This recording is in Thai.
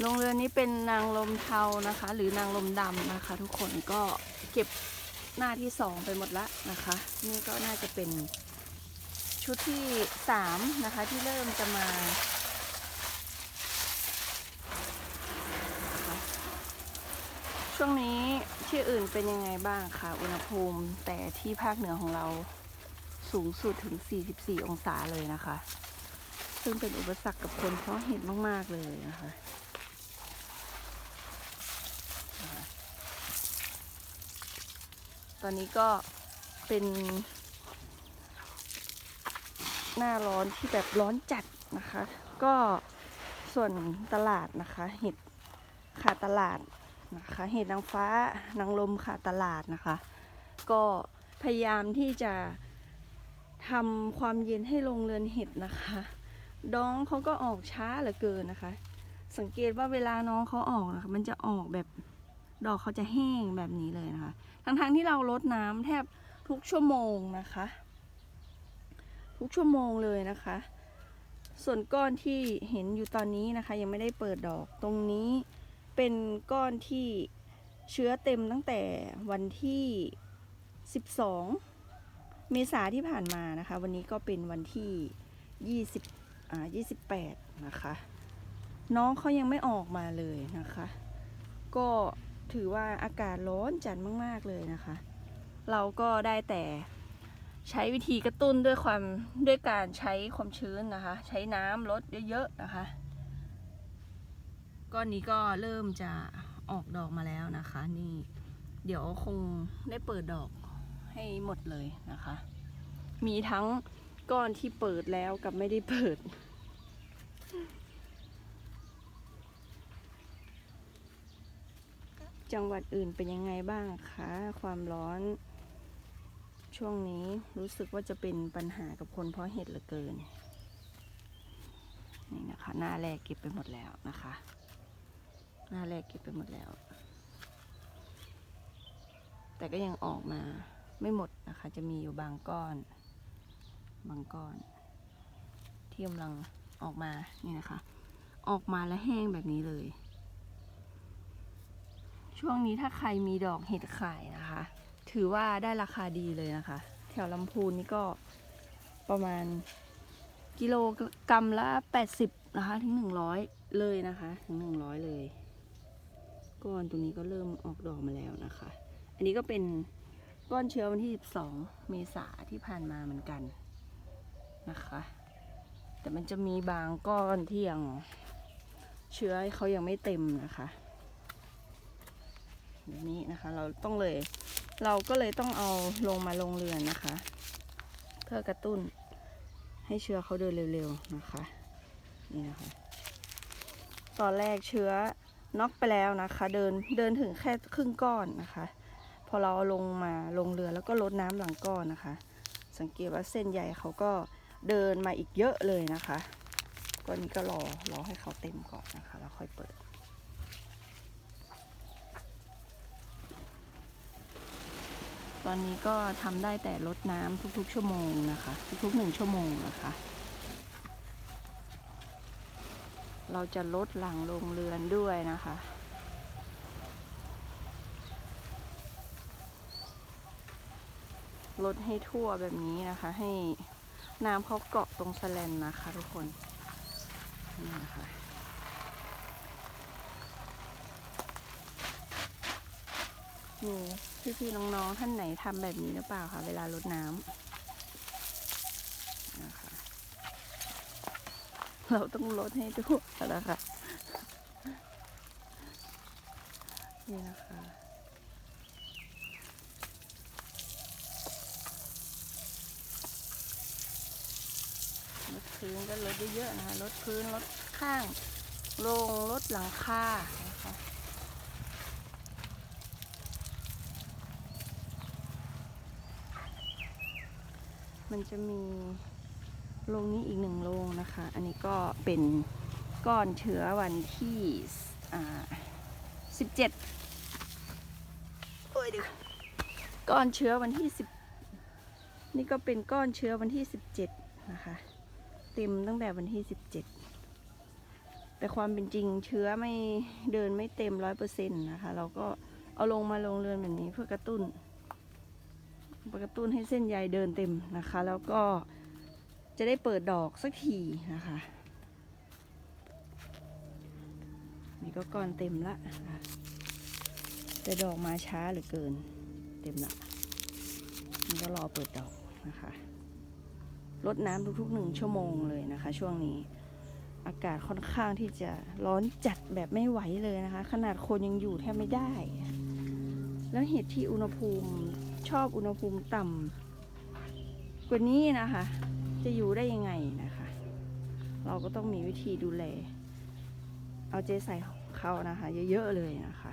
โรงเรือนนี้เป็นนางลมเทานะคะ หรือนางลมดำนะคะ ทุกคนก็เก็บหน้าที่สองไปหมดละนะคะ นี่ก็น่าจะเป็นชุดที่สามนะคะที่เริ่มจะมาช่วงนี้ที่อื่นเป็นยังไงบ้างคะอุณหภูมิแต่ที่ภาคเหนือของเราสูงสุดถึง 44 องศาเลยนะคะ ซึ่งเป็นอุปสรรคกับคนเพราะเห็นมาก ๆ เลยนะคะ อนนี้ก็เป็น หน้าร้อนที่แบบร้อนจัดนะคะ ก็ส่วนตลาดนะคะ เห็ดขาดตลาดนะคะ เห็ดนางฟ้านางลมขาดตลาดนะคะ ก็พยายามที่จะทำความเย็นให้ลงเรือนเห็ดนะคะน้องเขาก็ออกช้าเหลือเกินนะคะ สังเกตว่าเวลาน้องเขาออกนะคะ มันจะออกแบบ ดอกเขาจะแห้งแบบนี้เลยนะคะ ทั้งๆที่เราลดน้ำแทบทุกชั่วโมงนะคะ ทุกชั่วโมงเลยนะคะ ส่วนก้อนที่เห็นอยู่ตอนนี้นะคะ ยังไม่ได้เปิดดอกตรงนี้เป็นก้อนที่เชื้อเต็มตั้งแต่วันที่ 12 เมษาที่ผ่านมานะคะ วันนี้ก็เป็นวันที่ 20อ่า28 นะคะ น้องเขายังไม่ออกมาเลยนะคะ ก็ ถือว่าอากาศร้อนจัดมากๆเลยนะคะ เราก็ได้แต่ใช้วิธีกระตุ้นด้วยความด้วยการใช้ความชื้นนะคะ ใช้น้ำลดเยอะๆนะคะ ก้อนนี้ก็เริ่มจะออกดอกมาแล้วนะคะ นี่เดี๋ยวคงได้เปิดดอกให้หมดเลยนะคะ มีทั้งก้อนที่เปิดแล้วกับไม่ได้เปิด จังหวัดอื่นเป็นยังไงบ้างคะ ความร้อน ช่วงนี้รู้สึกว่าจะเป็นปัญหากับคนเพราะเห็ดเหลือเกิน นี่นะคะ หน้าแรกเก็บไปหมดแล้วนะคะ หน้าแรกเก็บไปหมดแล้ว แต่ก็ยังออกมาไม่หมดนะคะ จะมีอยู่บางก้อน บางก้อน ที่กำลังออกมา นี่นะคะ ออกมาแล้วแห้งแบบนี้เลย ช่วงนี้ถ้าใครมีดอกเห็ดขายนะคะ ถือว่าได้ราคาดีเลยนะคะ แถวลำพูนนี่ก็ประมาณกิโลกรัมละ 80 นะคะ ถึง 100 เลยนะคะ ถึง 100 เลยก้อนตรงนี้ก็เริ่มออกดอกมาแล้วนะคะ อันนี้ก็เป็นก้อนเชื้อวันที่ 12 เมษาที่ผ่านมาเหมือนกันนะคะ แต่มันจะมีบางก้อนที่ยังเชื้อเขายังไม่เต็มนะคะ แบบนี้นะคะ เราต้องเลย เราก็เลยต้องเอาลงมาลงเรือนนะคะ เพื่อกระตุ้นให้เชื้อเขาเดินเร็วๆนะคะ นี่นะคะ ตอนแรกเชื้อน็อกไปแล้วนะคะ เดินเดินถึงแค่ครึ่งก้อนนะคะ พอเราเอาลงมาลงเรือแล้วก็ลดน้ำหลังก้อนนะคะ สังเกตว่าเส้นใยเขาก็เดินมาอีกเยอะเลยนะคะ ก้อนนี้ก็รอรอให้เขาเต็มก่อนนะคะ แล้วค่อยเปิด ตอนนี้ก็ทำได้แต่ลดน้ำทุกๆ ชั่วโมงนะคะ ทุกๆหนึ่งชั่วโมงนะคะ เราจะลดหลังลงเรือนด้วยนะคะลดให้ทั่วแบบนี้นะคะ ให้น้ำเขาเกาะตรงแสลนนะคะทุกคนนี่นะคะ มีพี่ๆน้องๆท่านไหนทำแบบนี้หรือเปล่าคะเวลาลดน้ำนะคะ เราต้องลดให้ทั่วนะคะนี่นะคะลดพื้นก็ลดเยอะๆนะคะลดพื้นลดข้าง ลงลดหลังคานะคะ มันจะมีโรงนี้อีกหนึ่งโรงนะคะ อันนี้ก็เป็นก้อนเชื้อวันที่อ่าสิบเจ็ดโอ้ยดี๋ยวก้อนเชื้อวันที่สิบนี่ก็เป็นก้อนเชื้อวันที่สิบเจ็ดนะคะ เต็มตั้งแต่วันที่สิบเจ็ดแต่ความเป็นจริงเชื้อไม่เดินไม่เต็มร้อยเปอร์เซ็นต์นะคะ เราก็เอาลงมาลงเรือนแบบนี้เพื่อกระตุ้น กระตุ้นให้เส้นใยเดินเต็มนะคะ แล้วก็จะได้เปิดดอกสักทีนะคะ นี่ก็ก้อนเต็มละนะคะแต่ดอกมาช้าเหลือเกิน เต็มละมันก็รอเปิดดอกนะคะลดน้ำทุกๆหนึ่งชั่วโมงเลยนะคะ ช่วงนี้อากาศค่อนข้างที่จะร้อนจัดแบบไม่ไหวเลยนะคะ ขนาดคนยังอยู่แทบไม่ได้ แล้วเห็ดที่อุณหภูมิชอบอุณหภูมิต่ำกว่านี้นะคะ จะอยู่ได้ยังไงนะคะ เราก็ต้องมีวิธีดูแล เอาใจใส่เขานะคะ เยอะๆเลยนะคะ